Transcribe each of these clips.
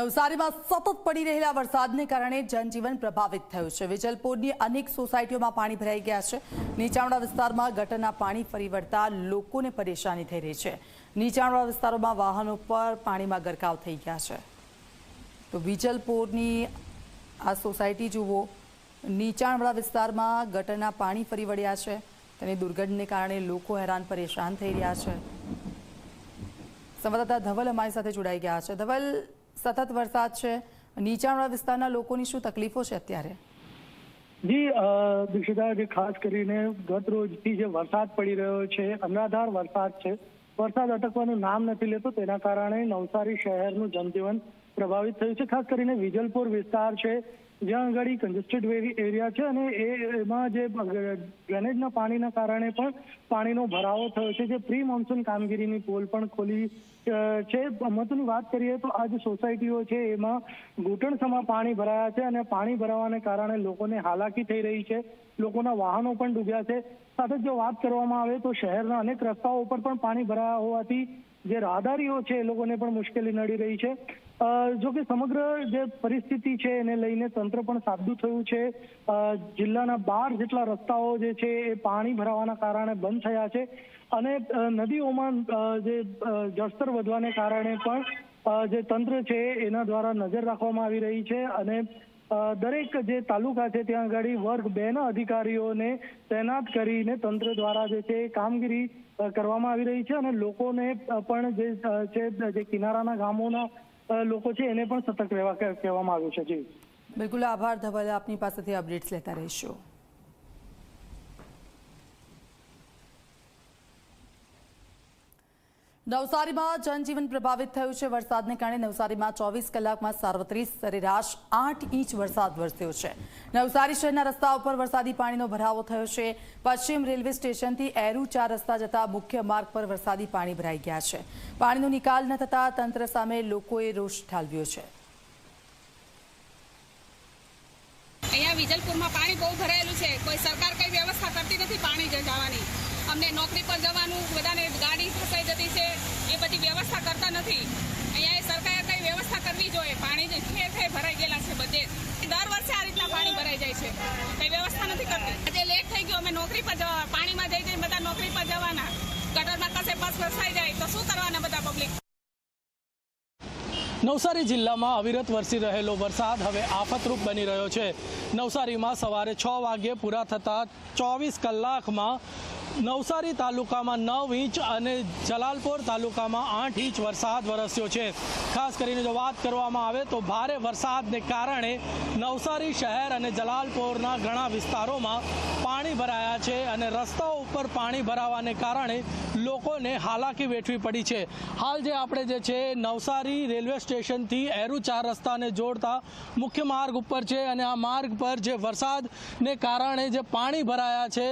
નવસારીમાં સતત પડી રહેલા વરસાદને કારણે જનજીવન પ્રભાવિત થયું છે. વિજલપોરની અનેક સોસાયટીઓમાં પાણી ભરાઈ ગયા છે. નીચાણવાળા વિસ્તારમાં ગટરના પાણી ફરી વળતા લોકોને પરેશાની થઈ રહી છે. નીચાણવાળા વિસ્તારોમાં વાહનો પર પાણીમાં ગરકાવ થઈ ગયા છે. તો વિજલપોરની આ સોસાયટી જુઓ, નીચાણવાળા વિસ્તારમાં ગટરના પાણી ફરી વળ્યા છે તેની દુર્ગંધને કારણે લોકો હેરાન પરેશાન થઈ રહ્યા છે. સંવાદદાતા ધવલ અમારી સાથે જોડાઈ ગયા છે. ધવલ સતત વરસાદ છે. નીચાણવાળા વિસ્તારના લોકોની શું તકલીફો છે અત્યારે? જી દીક્ષિતા, જે ખાસ કરીને ગત રોજથી જે વરસાદ પડી રહ્યો છે અનરાધાર વરસાદ છે, વરસાદ અટકવાનું નામ નથી લેતો, તેના કારણે નવસારી શહેરનું જનજીવન પ્રભાવિત થયું છે. ખાસ કરીને વિજલપુર વિસ્તાર છે જ્યાં આગળ કન્જેસ્ટેડ એરિયા છે અને એમાં જે ડ્રેનેજના પાણીના કારણે પણ પાણીનો ભરાવો થયો છે. જે પ્રી મોન્સૂન કામગીરીની પોલ પણ ખોલી છે. મહત્વની વાત કરીએ તો આ જે સોસાયટીઓ છે એમાં ઘૂંટણસમાં પાણી ભરાયા છે અને પાણી ભરાવાને કારણે લોકોને હાલાકી થઈ રહી છે. લોકોના વાહનો પણ ડૂબ્યા છે. સાથે જો વાત કરવામાં આવે તો શહેરના અનેક રસ્તાઓ ઉપર પણ પાણી ભરાયા હોવાથી જે રાહદારીઓ છે એ લોકોને પણ મુશ્કેલી નડી રહી છે. જો કે સમગ્ર જે પરિસ્થિતિ છે એને લઈને તંત્ર પણ સાબદું થયું છે. જિલ્લાના બાર જેટલા રસ્તાઓ જે છે એ પાણી ભરાવાના કારણે બંધ થયા છે. અને નદીઓમાં જે જળસ્તર વધવાને કારણે પણ જે તંત્ર છે એના દ્વારા નજર રાખવામાં આવી રહી છે. અને દરેક જે તાલુકા છે ત્યાં આગળ વર્ગ બે ના અધિકારીઓને તૈનાત કરીને તંત્ર દ્વારા જે છે કામગીરી કરવામાં આવી રહી છે. અને લોકોને પણ જે છે, જે કિનારાના ગામોના લોકો છે, એને પણ સતર્ક રહેવા કહેવામાં આવ્યું છે, જી. બિલકુલ આભાર, ધવલ, આપની પાસેથી અપડેટ્સ લેતા રહીશું. નવસારીમાં જનજીવન પ્રભાવિત થયું છે. વરસાદને કારણે નવસારીમાં ચોવીસ કલાકમાં સાર્વત્રિક સરેરાશ આઠ ઇંચ વરસાદ વરસ્યો છે. નવસારી શહેરના રસ્તા ઉપર વરસાદી પાણીનો ભરાવો થયો છે. પશ્ચિમ રેલવે સ્ટેશનથી એરુ ચાર રસ્તા જતા મુખ્ય માર્ગ પર વરસાદી પાણી ભરાઈ ગયા છે. પાણીનો નિકાલ ન થતા તંત્ર સામે લોકોએ રોષ ઠાલવ્યો છે. અહીંયા વિજલપુરમાં પાણી બહુ ભરાયેલું છે. કોઈ સરકાર કઈ વ્યવસ્થા કરતી નથી પાણી જવાની અમને નોકરી પર જવાનું, બધાને ગાડી ફસાઈ વ્યવસ્થા નથી. અહીંયા સરકારે કઈ વ્યવસ્થા કરવી જોઈએ? પાણી ઠેર ઠેર ભરાઈ ગયેલા છે બધે. દર વર્ષે આ રીતના પાણી ભરાઈ જાય છે. કઈ વ્યવસ્થા નથી કરતી. આજે લેટ થઈ ગયો, અમે નોકરી પર જવા પાણીમાં જઈ જઈને બધા નોકરી પર જવાના. ગટરમાં કશે બસ ફસાઈ જાય તો શું કરવાના બધા પબ્લિક નવસારી જિલ્લામાં અવિરત વરસી રહેલો વરસાદ હવે આફતરૂપ બની રહ્યો છે. નવસારીમાં સવારે છ વાગ્યે પૂરા થતા ચોવીસ કલાકમાં નવસારી તાલુકામાં નવ ઇંચ અને જલાલપોર તાલુકામાં આઠ ઇંચ વરસાદ વરસ્યો છે. ખાસ કરીને જો વાત કરવામાં આવે તો ભારે વરસાદને કારણે નવસારી શહેર અને જલાલપોરના ઘણા વિસ્તારોમાં પાણી ભરાયા છે અને રસ્તાઓ ઉપર પાણી ભરાવાને કારણે લોકોને હાલાકી વેઠવી પડી છે. હાલ જે આપણે જે છે નવસારી રેલવે સ્ટેશનથી એરુ ચાર રસ્તાને જોડતા મુખ્ય માર્ગ ઉપર છે અને આ માર્ગ પર જે વરસાદને કારણે જે પાણી ભરાયા છે,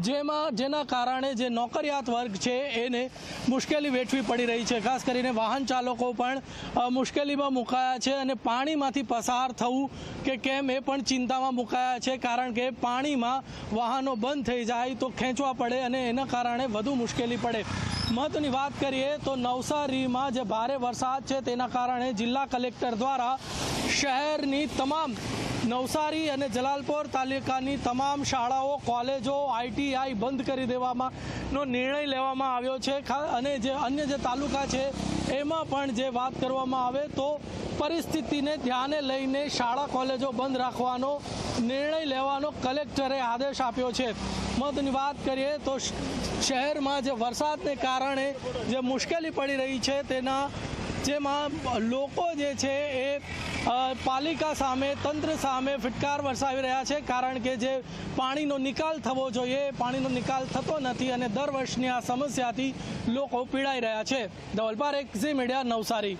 જેમાં જેના કારણે જે નોકરિયાત વર્ગ છે, એને મુશ્કેલી વેઠવી પડી રહી છે. ખાસ કરીને વાહન ચાલકો પણ મુશ્કેલીમાં મુકાયા છે અને પાણીમાંથી પસાર થવું કે કેમ એ પણ ચિંતામાં મુકાયા છે. કારણ કે પાણીમાં વાહનો બંધ થઈ જાય તો ખેંચવા પડે અને એના કારણે વધુ મુશ્કેલી પડે. મહત્વની વાત કરીએ તો નવસારીમાં જે ભારે વરસાદ છે તેના કારણે જિલ્લા કલેક્ટર દ્વારા શહેરની તમામ નવસારી અને જલાલપોર તાલુકાની તમામ શાળાઓ, કોલેજો, આઈટીઆઈ બંધ કરી દેવામાં નો નિર્ણય લેવામાં આવ્યો છે. અને જે અન્ય જે તાલુકા છે, એમાં પણ જે વાત કરવામાં આવે તો પરિસ્થિતિને ધ્યાને લઈને શાળા કોલેજો બંધ રાખવાનો નિર્ણય લેવાનો કલેક્ટરે આદેશ આપ્યો છે. મહત્વની વાત કરીએ તો શહેરમાં જે વરસાદને કારણે જે મુશ્કેલી પડી રહી છે, તેના જેમાં લોકો જે છે એ પાલિકા સામે, તંત્ર સામે ફિટકાર વરસાવી રહ્યા છે. કારણ કે જે પાણીનો નિકાલ થવો જોઈએ, પાણીનો નિકાલ થતો નથી અને દર વર્ષની આ સમસ્યાથી લોકો પીડાઈ રહ્યા છે. ધવલપાર એક ઝી મીડિયા, નવસારી.